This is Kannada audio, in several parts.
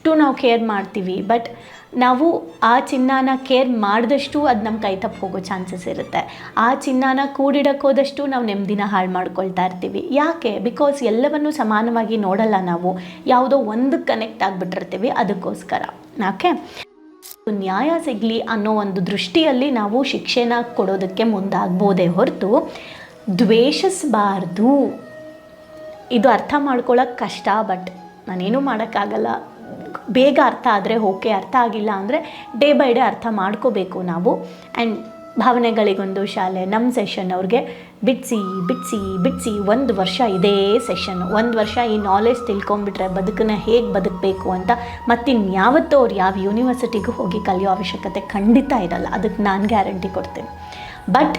ಎಷ್ಟು ನಾವು ಕೇರ್ ಮಾಡ್ತೀವಿ. ಬಟ್ ನಾವು ಆ ಚಿನ್ನನ ಕೇರ್ ಮಾಡಿದಷ್ಟು ಅದು ನಮ್ಮ ಕೈ ತಪ್ಪು ಹೋಗೋ ಚಾನ್ಸಸ್ ಇರುತ್ತೆ. ಆ ಚಿನ್ನನ ಕೂಡಿಡಕ್ಕೆ ಹೋದಷ್ಟು ನಾವು ನೆಮ್ಮದಿನ ಹಾಳು ಮಾಡ್ಕೊಳ್ತಾ ಇರ್ತೀವಿ. ಯಾಕೆ? ಬಿಕಾಸ್ ಎಲ್ಲವನ್ನು ಸಮಾನವಾಗಿ ನೋಡಲ್ಲ ನಾವು. ಯಾವುದೋ ಒಂದು ಕನೆಕ್ಟ್ ಆಗಿಬಿಟ್ಟಿರ್ತೀವಿ. ಅದಕ್ಕೋಸ್ಕರ. ಯಾಕೆ ನ್ಯಾಯ ಸಿಗಲಿ ಅನ್ನೋ ಒಂದು ದೃಷ್ಟಿಯಲ್ಲಿ ನಾವು ಶಿಕ್ಷೆನ ಕೊಡೋದಕ್ಕೆ ಮುಂದಾಗ್ಬೋದೇ ಹೊರತು ದ್ವೇಷಿಸಬಾರ್ದು. ಇದು ಅರ್ಥ ಮಾಡ್ಕೊಳ್ಳೋಕೆ ಕಷ್ಟ ಬಟ್ ನಾನೇನು ಮಾಡೋಕ್ಕಾಗಲ್ಲ. ಬೇಗ ಅರ್ಥ ಆದರೆ ಓಕೆ ಅರ್ಥ ಆಗಿಲ್ಲ ಅಂದರೆ ಡೇ ಬೈ ಡೇ ಅರ್ಥ ಮಾಡ್ಕೋಬೇಕು ನಾವು. ಆ್ಯಂಡ್ ಭಾವನೆಗಳಿಗೊಂದು ಶಾಲೆ ನಮ್ಮ ಸೆಷನ್ ಅವ್ರಿಗೆ ಬಿಡಿಸಿ ಬಿಡಿಸಿ ಬಿಡಿಸಿ ಒಂದು ವರ್ಷ ಇದೇ ಸೆಷನ್ ಒಂದು ವರ್ಷ ಈ ನಾಲೆಜ್ ತಿಳ್ಕೊಂಬಿಟ್ರೆ ಬದುಕನ್ನ ಹೇಗೆ ಬದುಕಬೇಕು ಅಂತ ಮತ್ತಿನ್ಯಾವತ್ತೂ ಅವ್ರು ಯಾವ ಯೂನಿವರ್ಸಿಟಿಗೂ ಹೋಗಿ ಕಲಿಯೋ ಅವಶ್ಯಕತೆ ಖಂಡಿತ ಇರಲ್ಲ. ಅದಕ್ಕೆ ನಾನು ಗ್ಯಾರಂಟಿ ಕೊಡ್ತೀನಿ. ಬಟ್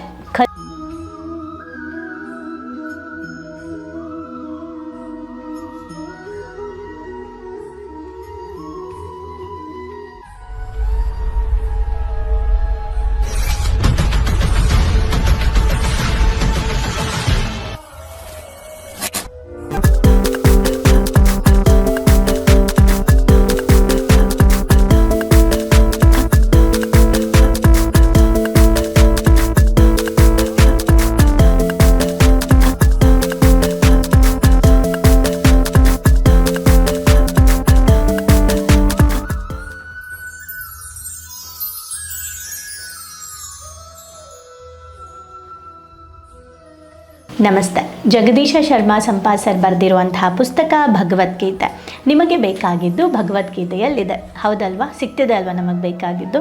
ನಮಸ್ತೆ. ಜಗದೀಶ ಶರ್ಮಾ ಸಂಪಾ ಸರ್ ಬರೆದಿರುವಂತಹ ಪುಸ್ತಕ ಭಗವದ್ಗೀತೆ. ನಿಮಗೆ ಬೇಕಾಗಿದ್ದು ಭಗವದ್ಗೀತೆಯಲ್ಲಿದೆ. ಹೌದಲ್ವಾ? ಸಿಗ್ತಿದೆ ಅಲ್ವಾ ನಮಗೆ ಬೇಕಾಗಿದ್ದು?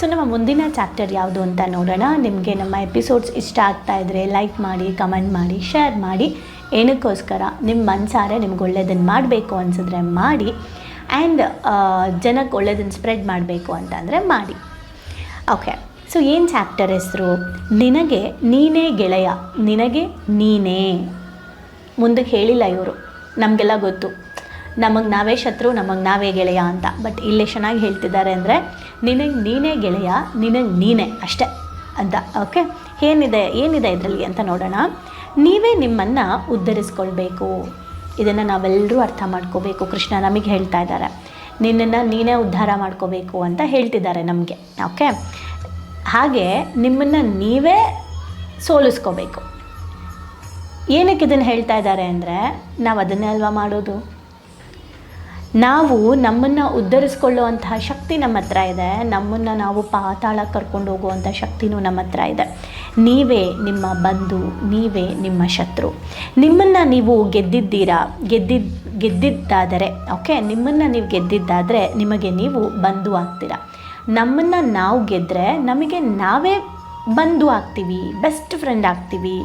ಸೊ ನಮ್ಮ ಮುಂದಿನ ಚಾಪ್ಟರ್ ಯಾವುದು ಅಂತ ನೋಡೋಣ. ನಿಮಗೆ ನಮ್ಮ ಎಪಿಸೋಡ್ಸ್ ಇಷ್ಟ ಆಗ್ತಾ ಇದ್ದರೆ ಲೈಕ್ ಮಾಡಿ, ಕಮೆಂಟ್ ಮಾಡಿ, ಶೇರ್ ಮಾಡಿ. ಏನಕ್ಕೋಸ್ಕರ ನಿಮ್ಮ ಮನಸಾರೆ ನಿಮ್ಗೆ ಒಳ್ಳೇದನ್ನು ಮಾಡಬೇಕು ಅನಿಸಿದ್ರೆ ಮಾಡಿ. ಆ್ಯಂಡ್ ಜನಕ್ಕೆ ಒಳ್ಳೇದನ್ನು ಸ್ಪ್ರೆಡ್ ಮಾಡಬೇಕು ಅಂತಂದರೆ ಮಾಡಿ. ಓಕೆ. ಸೊ ಏನು ಚಾಪ್ಟರ್ ಹೆಸರು? ನಿನಗೆ ನೀನೇ ಗೆಳೆಯ, ನಿನಗೆ ನೀನೇ. ಮುಂದಕ್ಕೆ ಹೇಳಿಲ್ಲ ಇವರು, ನಮಗೆಲ್ಲ ಗೊತ್ತು. ನಮಗೆ ನಾವೇ ಶತ್ರು, ನಮಗೆ ನಾವೇ ಗೆಳೆಯ ಅಂತ. ಬಟ್ ಇಲ್ಲಿ ಚೆನ್ನಾಗಿ ಹೇಳ್ತಿದ್ದಾರೆ ಅಂದರೆ, ನಿನಗೆ ನೀನೇ ಗೆಳೆಯ, ನಿನಗೆ ನೀನೇ ಅಷ್ಟೇ ಅಂತ. ಓಕೆ ಏನಿದೆ ಏನಿದೆ ಇದರಲ್ಲಿ ಅಂತ ನೋಡೋಣ. ನೀವೇ ನಿಮ್ಮನ್ನು ಉದ್ಧರಿಸ್ಕೊಳ್ಬೇಕು. ಇದನ್ನು ನಾವೆಲ್ಲರೂ ಅರ್ಥ ಮಾಡ್ಕೋಬೇಕು. ಕೃಷ್ಣ ನಮಗೆ ಹೇಳ್ತಾ ಇದ್ದಾರೆ. ನಿನ್ನನ್ನು ನೀನೇ ಉದ್ಧಾರ ಮಾಡ್ಕೋಬೇಕು ಅಂತ ಹೇಳ್ತಿದ್ದಾರೆ ನಮಗೆ. ಓಕೆ ಹಾಗೆ ನಿಮ್ಮನ್ನು ನೀವೇ ಸೋಲಿಸ್ಕೋಬೇಕು. ಏನಕ್ಕೆ ಇದನ್ನು ಹೇಳ್ತಾ ಇದ್ದಾರೆ ಅಂದರೆ ನಾವು ಅದನ್ನೇ ಅಲ್ವಾ ಮಾಡೋದು? ನಾವು ನಮ್ಮನ್ನು ಉದ್ಧರಿಸ್ಕೊಳ್ಳುವಂತಹ ಶಕ್ತಿ ನಮ್ಮ ಹತ್ರ ಇದೆ, ನಮ್ಮನ್ನು ನಾವು ಪಾತಾಳಕ್ಕೆ ಕರ್ಕೊಂಡು ಹೋಗುವಂಥ ಶಕ್ತಿನೂ ನಮ್ಮ ಹತ್ರ ಇದೆ. ನೀವೇ ನಿಮ್ಮ ಬಂಧು, ನೀವೇ ನಿಮ್ಮ ಶತ್ರು. ನಿಮ್ಮನ್ನು ನೀವು ಗೆದ್ದಿದ್ದೀರಾ? ಗೆದ್ದಿದ್ದ ಗೆದ್ದಿದ್ದಾದರೆ ಓಕೆ ನಿಮ್ಮನ್ನು ನೀವು ಗೆದ್ದಿದ್ದಾದರೆ ನಿಮಗೆ ನೀವು ಬಂಧು ಆಗ್ತೀರಾ? ನಮ್ಮನ್ನು ನಾವು ಗೆದ್ದರೆ ನಮಗೆ ನಾವೇ ಬಂಧು ಆಗ್ತೀವಿ ಬೆಸ್ಟ್ ಫ್ರೆಂಡ್ ಆಗ್ತೀವಿ.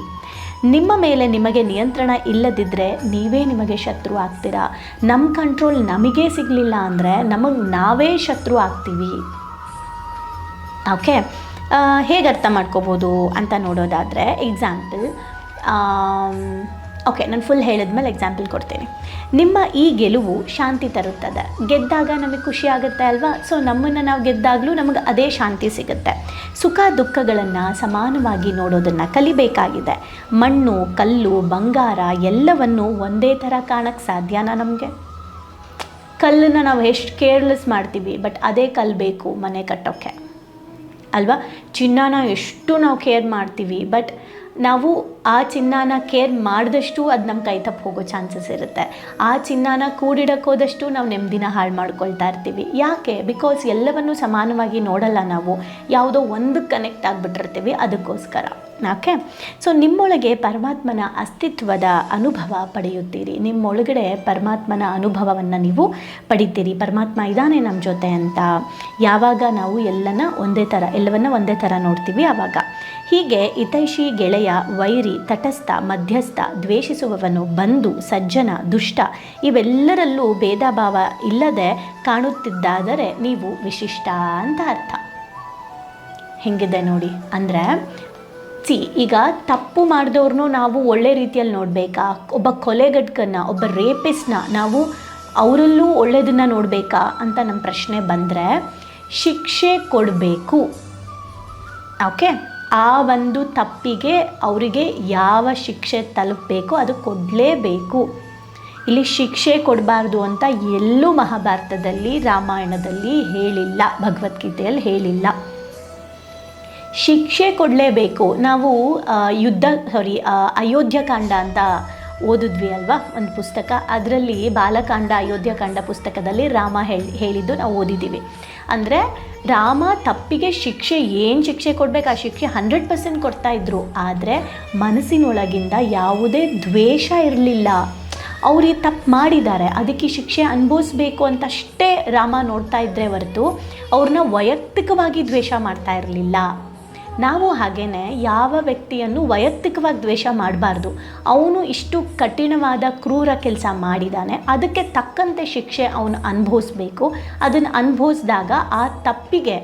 ನಿಮ್ಮ ಮೇಲೆ ನಿಮಗೆ ನಿಯಂತ್ರಣ ಇಲ್ಲದಿದ್ದರೆ ನೀವೇ ನಿಮಗೆ ಶತ್ರು ಆಗ್ತೀರಾ? ನಮ್ಮ ಕಂಟ್ರೋಲ್ ನಮಗೇ ಸಿಗಲಿಲ್ಲ ಅಂದರೆ ನಮಗೆ ನಾವೇ ಶತ್ರು ಆಗ್ತೀವಿ. ಓಕೆ ಹೇಗೆ ಅರ್ಥ ಮಾಡ್ಕೋಬೋದು ಅಂತ ನೋಡೋದಾದರೆ ಎಕ್ಸಾಂಪಲ್ ಓಕೆ ನಾನು ಫುಲ್ ಹೇಳಿದ್ಮೇಲೆ ಎಕ್ಸಾಂಪಲ್ ಕೊಡ್ತೀನಿ. ನಿಮ್ಮ ಈ ಗೆಲುವು ಶಾಂತಿ ತರುತ್ತದೆ. ಗೆದ್ದಾಗ ನಮಗೆ ಖುಷಿ ಆಗುತ್ತೆ ಅಲ್ವಾ? ಸೊ ನಮ್ಮನ್ನು ನಾವು ಗೆದ್ದಾಗಲೂ ನಮಗೆ ಅದೇ ಶಾಂತಿ ಸಿಗುತ್ತೆ. ಸುಖ ದುಃಖಗಳನ್ನು ಸಮಾನವಾಗಿ ನೋಡೋದನ್ನು ಕಲಿಬೇಕಾಗಿದೆ. ಮಣ್ಣು, ಕಲ್ಲು, ಬಂಗಾರ ಎಲ್ಲವನ್ನು ಒಂದೇ ಥರ ಕಾಣಕ್ಕೆ ಸಾಧ್ಯನಾ ನಮಗೆ? ಕಲ್ಲನ್ನು ನಾವು ಎಷ್ಟು ಕೇರ್ಲೆಸ್ ಮಾಡ್ತೀವಿ ಬಟ್ ಅದೇ ಕಲ್ಲು ಬೇಕು ಮನೆ ಕಟ್ಟೋಕ್ಕೆ ಅಲ್ವಾ? ಚಿನ್ನನ ಎಷ್ಟು ನಾವು ಕೇರ್ ಮಾಡ್ತೀವಿ ಬಟ್ ನಾವು ಆ ಚಿನ್ನನ ಕೇರ್ ಮಾಡಿದಷ್ಟು ಅದು ನಮ್ಮ ಕೈ ತಪ್ಪು ಹೋಗೋ ಚಾನ್ಸಸ್ ಇರುತ್ತೆ. ಆ ಚಿನ್ನನ ಕೂಡಿಡಕ್ಕೆ ಹೋದಷ್ಟು ನಾವು ನೆಮ್ಮದಿನ ಹಾಳು ಮಾಡ್ಕೊಳ್ತಾ ಇರ್ತೀವಿ. ಯಾಕೆ? ಬಿಕಾಸ್ ಎಲ್ಲವನ್ನು ಸಮಾನವಾಗಿ ನೋಡಲ್ಲ ನಾವು. ಯಾವುದೋ ಒಂದು ಕನೆಕ್ಟ್ ಆಗಿಬಿಟ್ಟಿರ್ತೀವಿ. ಅದಕ್ಕೋಸ್ಕರ. ಓಕೆ ಸೊ ನಿಮ್ಮೊಳಗೆ ಪರಮಾತ್ಮನ ಅಸ್ತಿತ್ವದ ಅನುಭವ ಪಡೆಯುತ್ತೀರಿ. ನಿಮ್ಮೊಳಗಡೆ ಪರಮಾತ್ಮನ ಅನುಭವವನ್ನು ನೀವು ಪಡಿತೀರಿ. ಪರಮಾತ್ಮ ಇದ್ದಾನೆ ನಮ್ಮ ಜೊತೆ ಅಂತ. ಯಾವಾಗ ನಾವು ಎಲ್ಲನ ಒಂದೇ ಥರ ಎಲ್ಲವನ್ನ ಒಂದೇ ಥರ ನೋಡ್ತೀವಿ ಆವಾಗ ಹೀಗೆ ಹಿತೈಷಿ ಗೆಳೆಯ ವೈರಿ ತಟಸ್ಥ, ಮಧ್ಯಸ್ಥ, ದ್ವೇಷಿಸುವವನು, ಬಂಧು, ಸಜ್ಜನ, ದುಷ್ಟ ಇವೆಲ್ಲರಲ್ಲೂ ಭೇದ ಭಾವ ಇಲ್ಲದೆ ಕಾಣುತ್ತಿದ್ದಾದರೆ ನೀವು ವಿಶಿಷ್ಟ ಅಂತ ಅರ್ಥ. ಹೆಂಗಿದೆ ನೋಡಿ, ಅಂದರೆ, ಸಿ, ಈಗ ತಪ್ಪು ಮಾಡಿದವ್ರನ್ನು ನಾವು ಒಳ್ಳೆ ರೀತಿಯಲ್ಲಿ ನೋಡಬೇಕಾ? ಒಬ್ಬ ಕೊಲೆಗಟ್ಕನ್ನ ಒಬ್ಬ ರೇಪಿಸ್ನ ನಾವು ಅವರಲ್ಲೂ ಒಳ್ಳೆಯದನ್ನು ನೋಡಬೇಕಾ ಅಂತ ನಮ್ಮ ಪ್ರಶ್ನೆ ಬಂದರೆ, ಶಿಕ್ಷೆ ಕೊಡಬೇಕು. ಓಕೆ? ಆ ಒಂದು ತಪ್ಪಿಗೆ ಅವರಿಗೆ ಯಾವ ಶಿಕ್ಷೆ ತಲುಪಬೇಕು ಅದು ಕೊಡಲೇಬೇಕು. ಇಲ್ಲಿ ಶಿಕ್ಷೆ ಕೊಡಬಾರ್ದು ಅಂತ ಎಲ್ಲೂ ಮಹಾಭಾರತದಲ್ಲಿ, ರಾಮಾಯಣದಲ್ಲಿ ಹೇಳಿಲ್ಲ, ಭಗವದ್ಗೀತೆಯಲ್ಲಿ ಹೇಳಿಲ್ಲ. ಶಿಕ್ಷೆ ಕೊಡಲೇಬೇಕು. ನಾವು ಯುದ್ಧ ಸಾರಿ ಅಯೋಧ್ಯಕಾಂಡ ಅಂತ ಓದಿದ್ವಿ ಅಲ್ವಾ, ಒಂದು ಪುಸ್ತಕ. ಅದರಲ್ಲಿ ಬಾಲಕಾಂಡ ಅಯೋಧ್ಯಕಾಂಡ ಪುಸ್ತಕದಲ್ಲಿ ರಾಮ ಹೇಳಿ, ಹೇಳಿದ್ದು ನಾವು ಓದಿದ್ದೀವಿ. ಅಂದರೆ ರಾಮ ತಪ್ಪಿಗೆ ಶಿಕ್ಷೆ ಏನು ಶಿಕ್ಷೆ ಕೊಡಬೇಕು? ಆ ಶಿಕ್ಷೆ ಹಂಡ್ರೆಡ್ ಪರ್ಸೆಂಟ್ ಕೊಡ್ತಾ ಇದ್ರು. ಆದರೆ ಮನಸ್ಸಿನೊಳಗಿಂದ ಯಾವುದೇ ದ್ವೇಷ ಇರಲಿಲ್ಲ. ಅವ್ರು ಈ ತಪ್ಪು ಮಾಡಿದ್ದಾರೆ. ಅದಕ್ಕೆ ಶಿಕ್ಷೆ ಅನುಭವಿಸ್ಬೇಕು ಅಂತಷ್ಟೇ ರಾಮ ನೋಡ್ತಾ ಇದ್ದರೆ ಹೊರತು ಅವ್ರನ್ನ ವೈಯಕ್ತಿಕವಾಗಿ ದ್ವೇಷ ಮಾಡ್ತಾ ಇರಲಿಲ್ಲ. ನಾವು ಹಾಗೇ ಯಾವ ವ್ಯಕ್ತಿಯನ್ನು ವೈಯಕ್ತಿಕವಾಗಿ ದ್ವೇಷ ಮಾಡಬಾರ್ದು. ಅವನು ಇಷ್ಟು ಕಠಿಣವಾದ, ಕ್ರೂರ ಕೆಲಸ ಮಾಡಿದ್ದಾನೆ ಅದಕ್ಕೆ ತಕ್ಕಂತೆ ಶಿಕ್ಷೆ ಅವನು ಅನುಭವಿಸ್ಬೇಕು. ಅದನ್ನು ಅನುಭವಿಸಿದಾಗ ಆ ತಪ್ಪಿಗೆ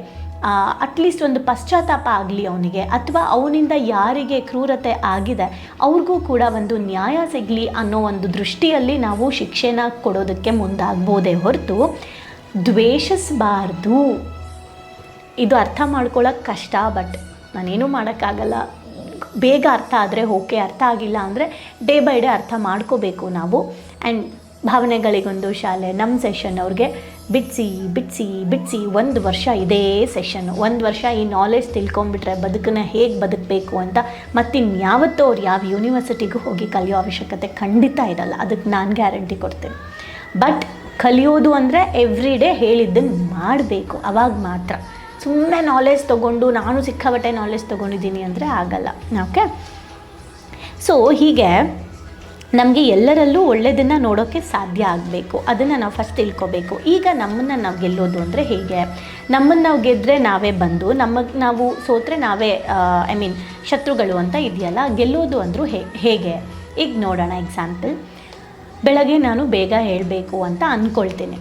ಅಟ್ಲೀಸ್ಟ್ ಒಂದು ಪಶ್ಚಾತ್ತಾಪ ಆಗಲಿ ಅವನಿಗೆ, ಅಥವಾ ಅವನಿಂದ ಯಾರಿಗೆ ಕ್ರೂರತೆ ಆಗಿದೆ, ಅವ್ರಿಗೂ ಕೂಡ ಒಂದು ನ್ಯಾಯ ಸಿಗಲಿ ಅನ್ನೋ ಒಂದು ದೃಷ್ಟಿಯಲ್ಲಿ ನಾವು ಶಿಕ್ಷೆನ ಕೊಡೋದಕ್ಕೆ ಮುಂದಾಗ್ಬೋದೇ ಹೊರತು ದ್ವೇಷಿಸಬಾರ್ದು. ಇದು ಅರ್ಥ ಮಾಡ್ಕೊಳ್ಳೋಕೆ ಕಷ್ಟ ಬಟ್ ನಾನೇನು ಮಾಡೋಕ್ಕಾಗಲ್ಲ. ಬೇಗ ಅರ್ಥ ಆದರೆ, ಓಕೆ ಅರ್ಥ ಆಗಿಲ್ಲ ಅಂದರೆ ಡೇ ಬೈ ಡೇ ಅರ್ಥ ಮಾಡ್ಕೋಬೇಕು ನಾವು. ಆ್ಯಂಡ್ ಭಾವನೆಗಳಿಗೊಂದು ಶಾಲೆ ನಮ್ಮ ಸೆಷನ್ ಅವ್ರಿಗೆ ಬಿಡಿಸಿ ಬಿಡಿಸಿ ಬಿಡಿಸಿ ಒಂದು ವರ್ಷ ಇದೇ ಸೆಷನ್ನು ಒಂದು ವರ್ಷ ಈ ನಾಲೆಜ್ ತಿಳ್ಕೊಂಬಿಟ್ರೆ ಬದುಕನ್ನ ಹೇಗೆ ಬದುಕಬೇಕು ಅಂತ ಮತ್ತಿನ್ಯಾವತ್ತೂ ಅವ್ರು ಯಾವ ಯೂನಿವರ್ಸಿಟಿಗೂ ಹೋಗಿ ಕಲಿಯೋ ಅವಶ್ಯಕತೆ ಖಂಡಿತ ಇರಲ್ಲ. ಅದಕ್ಕೆ ನಾನು ಗ್ಯಾರಂಟಿ ಕೊಡ್ತೀನಿ. ಬಟ್ ಕಲಿಯೋದು ಅಂದರೆ ಎವ್ರಿ ಡೇ ಹೇಳಿದ್ದನ್ನು ಮಾಡಬೇಕು, ಅವಾಗ ಮಾತ್ರ. ಸುಮ್ಮನೆ ನಾಲೆಜ್ ತೊಗೊಂಡು, ನಾನು ಸಿಕ್ಕಾಬಟ್ಟೆ ನಾಲೆಜ್ ತೊಗೊಂಡಿದ್ದೀನಿ ಅಂದರೆ ಆಗಲ್ಲ. ಓಕೆ ಸೊ ಹೀಗೆ ನಮಗೆ ಎಲ್ಲರಲ್ಲೂ ಒಳ್ಳೆಯದನ್ನು ನೋಡೋಕ್ಕೆ ಸಾಧ್ಯ ಆಗಬೇಕು. ಅದನ್ನು ನಾವು ಫಸ್ಟ್ ತಿಳ್ಕೊಬೇಕು. ಈಗ ನಮ್ಮನ್ನು ನಾವು ಗೆಲ್ಲೋದು ಅಂದರೆ ಹೇಗೆ? ನಮ್ಮನ್ನು ನಾವು ಗೆದ್ದರೆ ನಾವೇ ಬಂದು ನಮಗೆ ನಾವು ಸೋತ್ರೆ ನಾವೇ ಐ ಮೀನ್ ಶತ್ರುಗಳು ಅಂತ ಇದೆಯಲ್ಲ, ಗೆಲ್ಲೋದು ಅಂದರೂ ಹೇಗೆ? ಈಗ ನೋಡೋಣ ಎಕ್ಸಾಂಪಲ್ ಬೆಳಗ್ಗೆ ನಾನು ಬೇಗ ಹೇಳಬೇಕು ಅಂತ ಅಂದ್ಕೊಳ್ತೀನಿ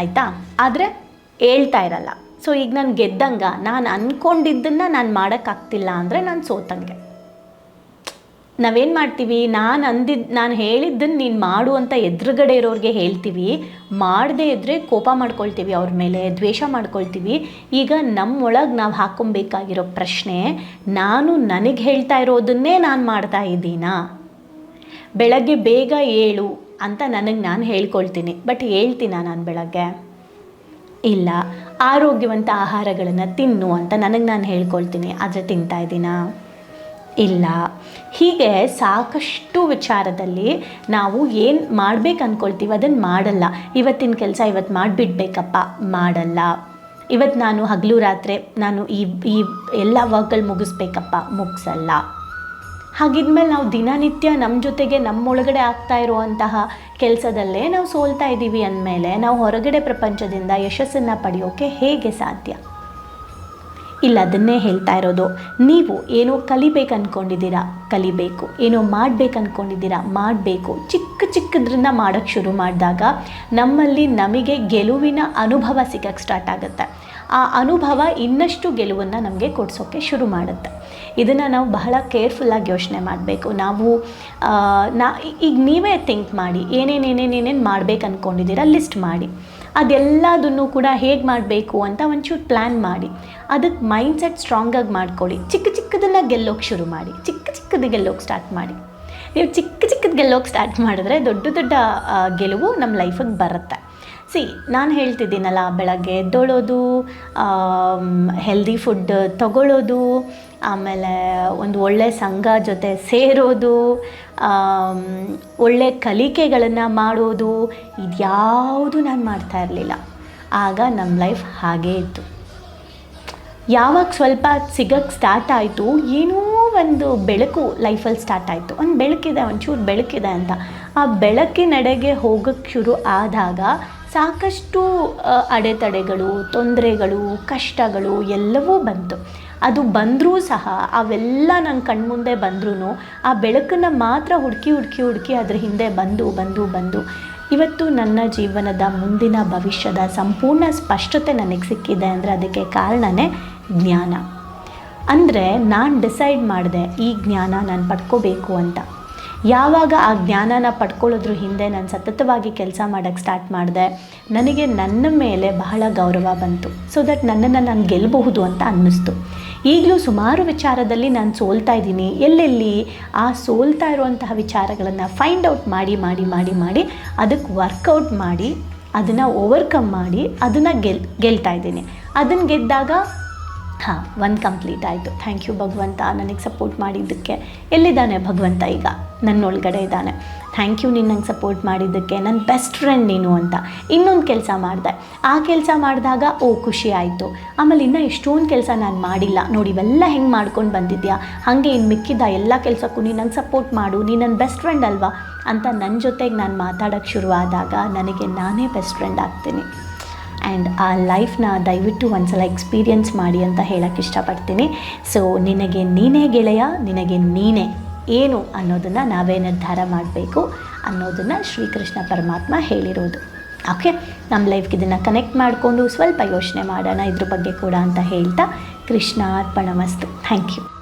ಆಯಿತಾ? ಆದರೆ ಹೇಳ್ತಾ ಇರಲ್ಲ. ಸೊ ಈಗ ನಾನು ಗೆದ್ದಂಗೆ, ನಾನು ಅಂದ್ಕೊಂಡಿದ್ದನ್ನು ನಾನು ಮಾಡೋಕ್ಕಾಗ್ತಿಲ್ಲ ಅಂದರೆ ನಾನು ಸೋತಂಗೆ. ನಾವೇನು ಮಾಡ್ತೀವಿ? ನಾನು ಅಂದಿದ್ದು ನಾನು ಹೇಳಿದ್ದನ್ನು ನೀನು ಮಾಡು ಅಂತ ಎದುರುಗಡೆ ಇರೋರಿಗೆ ಹೇಳ್ತೀವಿ. ಮಾಡದೇ ಇದ್ದರೆ ಕೋಪ ಮಾಡ್ಕೊಳ್ತೀವಿ ಅವ್ರ ಮೇಲೆ, ದ್ವೇಷ ಮಾಡ್ಕೊಳ್ತೀವಿ. ಈಗ ನಮ್ಮೊಳಗೆ ನಾವು ಹಾಕೊಬೇಕಾಗಿರೋ ಪ್ರಶ್ನೆ, ನಾನು ನನಗೆ ಹೇಳ್ತಾ ಇರೋದನ್ನೇ ನಾನು ಮಾಡ್ತಾ ಇದ್ದೀನಾ? ಬೆಳಗ್ಗೆ ಬೇಗ ಏಳು ಅಂತ ನನಗೆ ನಾನು ಹೇಳ್ಕೊಳ್ತೀನಿ. ಬಟ್ ಹೇಳ್ತೀನ ನಾನು ಬೆಳಗ್ಗೆ? ಇಲ್ಲ, ಆರೋಗ್ಯವಂತ ಆಹಾರಗಳನ್ನು ತಿನ್ನು ಅಂತ ನನಗೆ ನಾನು ಹೇಳ್ಕೊಳ್ತೀನಿ. ಆದರೆ ತಿಂತಾ ಇದ್ದೀನಾ? ಇಲ್ಲ. ಹೀಗೆ ಸಾಕಷ್ಟು ವಿಚಾರದಲ್ಲಿ ನಾವು ಏನು ಮಾಡ್ಬೇಕು ಅಂದ್ಕೊಳ್ತೀವಿ ಅದನ್ನು ಮಾಡಲ್ಲ. ಇವತ್ತಿನ ಕೆಲಸ ಇವತ್ತು ಮಾಡಿಬಿಡ್ಬೇಕಪ್ಪ. ಮಾಡಲ್ಲ. ಇವತ್ತು ನಾನು ಹಗಲು ರಾತ್ರಿ ನಾನು ಈ ಈ ಎಲ್ಲ ವರ್ಕಲ್ಲಿ ಮುಗಿಸ್ಬೇಕಪ್ಪ. ಮುಗಿಸಲ್ಲ. ಹಾಗಿದ್ಮೇಲೆ ನಾವು ದಿನನಿತ್ಯ ನಮ್ಮ ಜೊತೆಗೆ ನಮ್ಮೊಳಗಡೆ ಆಗ್ತಾ ಇರುವಂತಹ ಕೆಲಸದಲ್ಲೇ ನಾವು ಸೋಲ್ತಾ ಇದ್ದೀವಿ ಅಂದಮೇಲೆ ನಾವು ಹೊರಗಡೆ ಪ್ರಪಂಚದಿಂದ ಯಶಸ್ಸನ್ನು ಪಡೆಯೋಕ್ಕೆ ಹೇಗೆ ಸಾಧ್ಯ? ಇಲ್ಲ, ಅದನ್ನೇ ಹೇಳ್ತಾ ಇರೋದು. ನೀವು ಏನೋ ಕಲಿಬೇಕು ಅಂದ್ಕೊಂಡಿದ್ದೀರಾ ಕಲಿಬೇಕು. ಏನೋ ಮಾಡಬೇಕು ಅಂದ್ಕೊಂಡಿದ್ದೀರಾ ಮಾಡಬೇಕು. ಚಿಕ್ಕ ಚಿಕ್ಕದ್ರಿಂದ ಮಾಡೋಕ್ಕೆ ಶುರು ಮಾಡಿದಾಗ ನಮ್ಮಲ್ಲಿ ನಮಗೆ ಗೆಲುವಿನ ಅನುಭವ ಸಿಗಕ್ಕೆ ಸ್ಟಾರ್ಟ್ ಆಗುತ್ತೆ. ಆ ಅನುಭವ ಇನ್ನಷ್ಟು ಗೆಲುವನ್ನು ನಮಗೆ ಕೊಡಿಸೋಕ್ಕೆ ಶುರು ಮಾಡುತ್ತೆ. ಇದನ್ನು ನಾವು ಬಹಳ ಕೇರ್ಫುಲ್ಲಾಗಿ ಯೋಚನೆ ಮಾಡಬೇಕು. ನಾವು ನಾ, ಈಗ ನೀವೇ ಥಿಂಕ್ ಮಾಡಿ ಏನೇನೇನೇನೇನೇನು ಮಾಡಬೇಕು ಅಂದ್ಕೊಂಡಿದ್ದೀರಾ ಲಿಸ್ಟ್ ಮಾಡಿ. ಅದೆಲ್ಲದನ್ನು ಕೂಡ ಹೇಗೆ ಮಾಡಬೇಕು ಅಂತ ಒಂಚೂರು ಪ್ಲ್ಯಾನ್ ಮಾಡಿ. ಅದಕ್ಕೆ ಮೈಂಡ್ ಸೆಟ್ ಸ್ಟ್ರಾಂಗಾಗಿ ಮಾಡ್ಕೊಳ್ಳಿ. ಚಿಕ್ಕ ಚಿಕ್ಕದನ್ನು ಗೆಲ್ಲೋಕ್ಕೆ ಶುರು ಮಾಡಿ. ಚಿಕ್ಕ ಚಿಕ್ಕದು ಗೆಲ್ಲೋಕ್ಕೆ ಸ್ಟಾರ್ಟ್ ಮಾಡಿ. ನೀವು ಚಿಕ್ಕ ಚಿಕ್ಕದು ಗೆಲ್ಲೋಕ್ಕೆ ಸ್ಟಾರ್ಟ್ ಮಾಡಿದ್ರೆ ದೊಡ್ಡ ದೊಡ್ಡ ಗೆಲುವು ನಮ್ಮ ಲೈಫಿಗೆ ಬರುತ್ತೆ. ಸಿ, ನಾನು ಹೇಳ್ತಿದ್ದೀನಲ್ಲ, ಬೆಳಗ್ಗೆ ಎದ್ದೊಳೋದು ಹೆಲ್ದಿ ಫುಡ್ ತಗೊಳ್ಳೋದು ಆಮೇಲೆ ಒಂದು ಒಳ್ಳೆ ಸಂಘ ಜೊತೆ ಸೇರೋದು ಒಳ್ಳೆ ಕಲಿಕೆಗಳನ್ನು ಮಾಡೋದು ಇದ್ಯಾವುದು ನಾನು ಮಾಡ್ತಾ ಇರಲಿಲ್ಲ. ಆಗ ನಮ್ಮ ಲೈಫ್ ಹಾಗೇ ಇತ್ತು. ಯಾವಾಗ ಸ್ವಲ್ಪ ಸಿಗಕ್ಕೆ ಸ್ಟಾರ್ಟ್ ಆಯಿತು, ಏನೋ ಒಂದು ಬೆಳಕು ಲೈಫಲ್ಲಿ ಸ್ಟಾರ್ಟ್ ಆಯಿತು. ಒಂದು ಬೆಳಕಿದೆ, ಒಂಚೂರು ಬೆಳಕಿದೆ ಅಂತ. ಆ ಬೆಳಕಿನಡೆಗೆ ಹೋಗೋಕ್ಕೆ ಶುರು ಆದಾಗ ಸಾಕಷ್ಟು ಅಡೆತಡೆಗಳು, ತೊಂದರೆಗಳು, ಕಷ್ಟಗಳು ಎಲ್ಲವೂ ಬಂತು. ಅದು ಬಂದರೂ ಸಹ ಅವೆಲ್ಲ ನನ್ನ ಕಣ್ಮುಂದೆ ಬಂದ್ರೂ ಆ ಬೆಳಕನ್ನು ಮಾತ್ರ ಹುಡುಕಿ ಹುಡುಕಿ ಹುಡುಕಿ ಅದ್ರ ಹಿಂದೆ ಬಂದು ಬಂದು ಬಂದು. ಇವತ್ತು ನನ್ನ ಜೀವನದ ಮುಂದಿನ ಭವಿಷ್ಯದ ಸಂಪೂರ್ಣ ಸ್ಪಷ್ಟತೆ ನನಗೆ ಸಿಕ್ಕಿದೆ ಅಂದರೆ ಅದಕ್ಕೆ ಕಾರಣನೇ ಜ್ಞಾನ. ಅಂದರೆ ನಾನು ಡಿಸೈಡ್ ಮಾಡಿದೆ ಈ ಜ್ಞಾನ ನಾನು ಪಡ್ಕೋಬೇಕು ಅಂತ. ಯಾವಾಗ ಆ ಜ್ಞಾನನ ಪಡ್ಕೊಳ್ಳೋದ್ರ ಹಿಂದೆ ನಾನು ಸತತವಾಗಿ ಕೆಲಸ ಮಾಡೋಕ್ಕೆ ಸ್ಟಾರ್ಟ್ ಮಾಡಿದೆ, ನನಗೆ ನನ್ನ ಮೇಲೆ ಬಹಳ ಗೌರವ ಬಂತು. ಸೊ ದಟ್ ನನ್ನನ್ನು ನಾನು ಗೆಲ್ಲಬಹುದು ಅಂತ ಅನ್ನಿಸ್ತು. ಈಗಲೂ ಸುಮಾರು ವಿಚಾರದಲ್ಲಿ ನಾನು ಸೋಲ್ತಾ ಇದ್ದೀನಿ. ಎಲ್ಲೆಲ್ಲಿ ಆ ಸೋಲ್ತಾ ಇರುವಂತಹ ವಿಚಾರಗಳನ್ನು ಫೈಂಡ್ ಔಟ್ ಮಾಡಿ ಮಾಡಿ ಮಾಡಿ ಮಾಡಿ ಅದಕ್ಕೆ ವರ್ಕೌಟ್ ಮಾಡಿ, ಅದನ್ನು ಓವರ್ಕಮ್ ಮಾಡಿ ಅದನ್ನು ಗೆಲ್, ಗೆಲ್ತಾ ಇದ್ದೀನಿ. ಅದನ್ನು ಗೆದ್ದಾಗ, ಹಾಂ ಒಂದು ಕಂಪ್ಲೀಟ್ ಆಯಿತು. ಥ್ಯಾಂಕ್ ಯು ಭಗವಂತ, ನನಗೆ ಸಪೋರ್ಟ್ ಮಾಡಿದ್ದಕ್ಕೆ. ಎಲ್ಲಿದ್ದಾನೆ ಭಗವಂತ ಈಗ? ನನ್ನೊಳಗಡೆ ಇದ್ದಾನೆ. ಥ್ಯಾಂಕ್ ಯು ನೀನು ನಂಗೆ ಸಪೋರ್ಟ್ ಮಾಡಿದ್ದಕ್ಕೆ. ನನ್ನ ಬೆಸ್ಟ್ ಫ್ರೆಂಡ್ ನೀನು ಅಂತ. ಇನ್ನೊಂದು ಕೆಲಸ ಮಾಡಿದೆ. ಆ ಕೆಲಸ ಮಾಡಿದಾಗ, ಓ, ಖುಷಿ ಆಯಿತು. ಆಮೇಲೆ ಇನ್ನೂ ಎಷ್ಟೊಂದು ಕೆಲಸ ನಾನು ಮಾಡಿಲ್ಲ. ನೋಡಿ, ಇವೆಲ್ಲ ಹೆಂಗೆ ಮಾಡ್ಕೊಂಡು ಬಂದಿದ್ಯಾ? ಹಾಗೆ ಇನ್ನು ಮಿಕ್ಕಿದ್ದ ಎಲ್ಲ ಕೆಲಸಕ್ಕೂ ನೀನು ನಂಗೆ ಸಪೋರ್ಟ್ ಮಾಡು. ನೀನು ನನ್ನ ಬೆಸ್ಟ್ ಫ್ರೆಂಡ್ ಅಲ್ವಾ? ಅಂತ ನನ್ನ ಜೊತೆಗೆ ನಾನು ಮಾತಾಡೋಕ್ಕೆ ಶುರುವಾದಾಗ ನನಗೆ ನಾನೇ ಬೆಸ್ಟ್ ಫ್ರೆಂಡ್ ಆಗ್ತೀನಿ. ಆ್ಯಂಡ್ ಆ ಲೈಫ್ನ ದಯವಿಟ್ಟು ಒಂದ್ಸಲ ಎಕ್ಸ್ಪೀರಿಯನ್ಸ್ ಮಾಡಿ ಅಂತ ಹೇಳೋಕ್ಕೆ ಇಷ್ಟಪಡ್ತೀನಿ. ಸೊ ನಿನಗೆ ನೀನೇ ಗೆಳೆಯ, ನಿನಗೆ ನೀನೇ. ಏನು ಅನ್ನೋದನ್ನು ನಾವೇ ನಿರ್ಧಾರ ಮಾಡಬೇಕು ಅನ್ನೋದನ್ನು ಶ್ರೀಕೃಷ್ಣ ಪರಮಾತ್ಮ ಹೇಳಿರೋದು. ಓಕೆ ನಮ್ಮ ಲೈಫ್ಗೆ ಇದನ್ನು ಕನೆಕ್ಟ್ ಮಾಡಿಕೊಂಡು ಸ್ವಲ್ಪ ಯೋಚನೆ ಮಾಡೋಣ, ಇದ್ರ ಬಗ್ಗೆ ಕೂಡ ಅಂತ ಹೇಳ್ತಾ ಕೃಷ್ಣ ಅರ್ಪಣ ಮಸ್ತು ಥ್ಯಾಂಕ್ ಯು